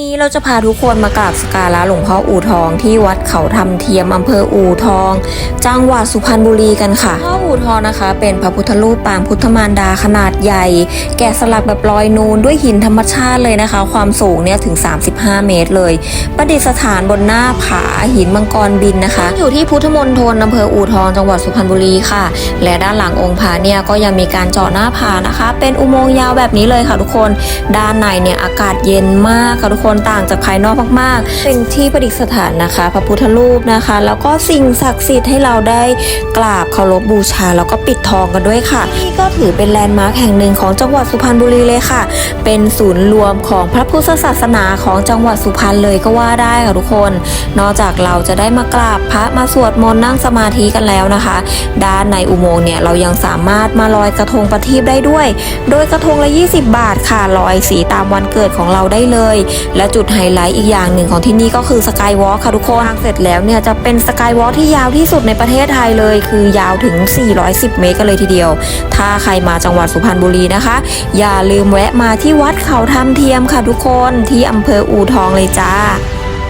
นี้เราจะพาทุกคนมากราบสการะหลวงพ่ออู่ทองที่วัดเขาทำเทียมอำเภออู่ทอง จังหวัดสุพรรณบุรีกันค่ะพ่ออู่ทองนะคะ เป็นพระพุทธรูปปางพุทธมารดาขนาดใหญ่ แกะสลักแบบลอยนูนด้วยหินธรรมชาติเลยนะคะ ความสูงเนี่ยถึง 35 เมตรเลย ประดิษฐานบนหน้าผาหินมังกรบินนะคะ อยู่ที่พุทธมณฑลอำเภออู่ทองจังหวัดสุพรรณบุรีค่ะ และด้านหลังองค์ผาเนี่ยก็ยังมีการเจาะหน้าผานะคะ เป็นอุโมงค์ยาวแบบนี้เลยค่ะทุกคน ด้านในเนี่ยอากาศเย็นมากค่ะทุกคนนต่างจากภายนอกมากๆ เป็นที่ประดิษฐานนะคะ พระพุทธรูปนะคะ แล้วก็สิ่งศักดิ์สิทธิ์ให้เราได้กราบเคารพบูชา แล้วก็ปิดทองกันด้วยค่ะนี่ก็ถือเป็นแลนด์มาร์คแห่งหนึ่งของจังหวัดสุพรรณบุรีเลยค่ะ เป็นศูนย์รวมของพระพุทธศาสนาของจังหวัดสุพรรณเลยก็ว่าได้ค่ะทุกคน นอกจากเราจะได้มากราบพระมาสวดมนต์นั่งสมาธิกันแล้วนะคะ ด้านในอุโมงค์เนี่ยเรายังสามารถมาลอยกระทงประทีปได้ด้วย โดยกระทงละ 20 บาทค่ะลอยสีตามวันเกิดของเราได้เลยและจุดไฮไลท์อีกอย่างหนึ่งของที่นี่ก็คือสกายวอล์คค่ะทุกคนทางเสร็จแล้วเนี่ยจะเป็นสกายวอล์คที่ยาวที่สุดในประเทศไทยเลย คือยาวถึง 410 เมตรกันเลยทีเดียว ถ้าใครมาจังหวัดสุพรรณบุรีนะคะ อย่าลืมแวะมาที่วัดเขาทำเทียมค่ะทุกคนที่อำเภออู่ทองเลยจ้า